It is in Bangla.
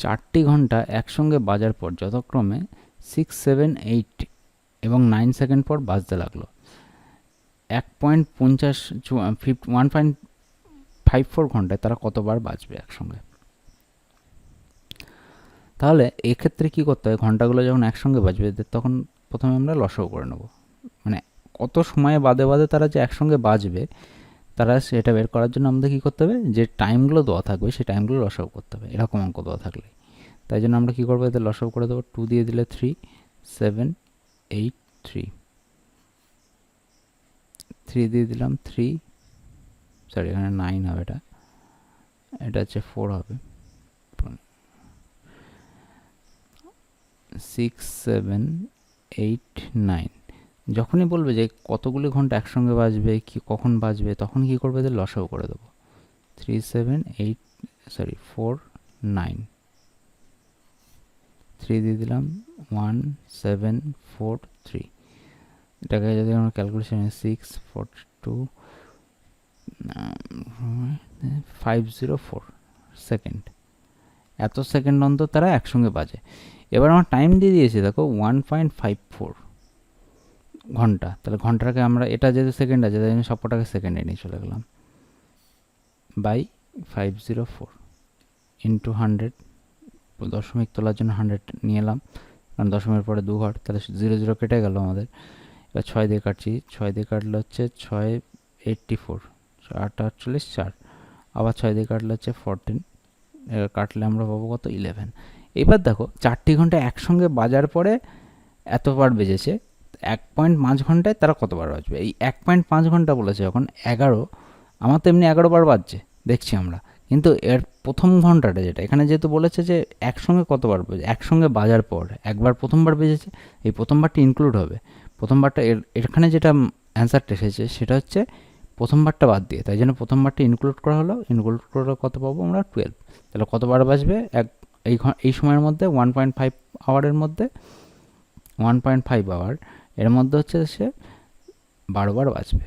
চারটি ঘণ্টা একসঙ্গে বাজার পর যথাক্রমে সিক্স সেভেন এইট এবং নাইন সেকেন্ড পর বাজতে লাগল। এক পয়েন্ট পঞ্চাশ ফিফ ওয়ান পয়েন্ট ফাইভ ফোর ঘন্টায় তারা কতবার বাজবে একসঙ্গে? তাহলে এক্ষেত্রে কী করতে হয়? ঘন্টাগুলো যখন একসঙ্গে বাজবে তখন প্রথমে আমরা লসও করে নেব। মানে কত সময়ে বাদে বাদে তারা যে একসঙ্গে বাজবে তারা সেটা বের করার জন্য আমাদের কী করতে হবে? যে টাইমগুলো দেওয়া থাকবে, সেই টাইমগুলো লসও করতে হবে, এরকম অঙ্ক দেওয়া থাকলে। তাই জন্য আমরা কী করব? এতে লসও করে দেবো। টু দিয়ে দিলে three seven eight three three দিয়ে দিলাম থ্রি সরি এখানে নাইন হবে এটা। এটা হচ্ছে ফোর হবে। সিক্স সেভেন এইট নাইন যখনই বলবে যে কতগুলি ঘণ্টা একসঙ্গে বাজবে, কি কখন বাজবে, তখন কি করবে যে লসাও করে দেবো। Three seven eight sorry four nine three দিয়ে দিলাম ওয়ান সেভেন ফোর থ্রি এটাকে যদি আমরা calculation six four two five zero four second এত সেকেন্ড অন্তর তারা একসঙ্গে বাজে। এবার আমার টাইম দিয়ে দিয়েছে, দেখো ওয়ান পয়েন্ট ফাইভ ফোর ঘণ্টা। তাহলে ঘন্টাটাকে আমরা, এটা যেহেতু সেকেন্ড আছে, তাই জন্য সবকটাকে সেকেন্ডে নিয়ে চলে গেলাম। By five zero four into hundred দশমিক তোলার জন্য হান্ড্রেড নিয়ে এলাম। কারণ দশমিকের পরে দু ঘর, তাহলে জিরো জিরো কেটে গেল আমাদের। এবার ছয় দিয়ে কাটছি, ছয় দিয়ে কাটলে হচ্ছে ছয় এইট্টি ফোর আট আটচল্লিশ চার। আবার ছয় দিয়ে কাটলে হচ্ছে ফোরটিন এবার কাটলে আমরা পাবো কত? ইলেভেন এবার দেখো, চারটি ঘণ্টা একসঙ্গে বাজার পরে এতবার বেজেছে এক পয়েন্ট পাঁচ ঘন্টায় তারা কতবার বাজবে? এই এক পয়েন্ট পাঁচ ঘণ্টা বলেছে যখন এগারো, আমার তো এমনি এগারো বার বাজছে, দেখছি আমরা। কিন্তু এর প্রথম ঘন্টাটা যেটা, এখানে যেহেতু বলেছে যে একসঙ্গে কতবার বেজে, একসঙ্গে বাজার পর, একবার প্রথমবার বেজেছে, এই প্রথমবারটি ইনক্লুড হবে। প্রথমবারটা এর, এখানে যেটা অ্যান্সারটা এসেছে সেটা হচ্ছে প্রথমবারটা বাদ দিয়ে, তাই জন্য প্রথমবারটা ইনক্লুড করা হলো ইনক্লুড করলে কত পাবো আমরা? টুয়েলভ তাহলে কতবার বাজবে? এক, এই এই সময়ের মধ্যে ওয়ান পয়েন্ট ফাইভ আওয়ারের মধ্যে ওয়ান পয়েন্ট ফাইভ আওয়ার এর মধ্যে হচ্ছে সে বারবার বাজবে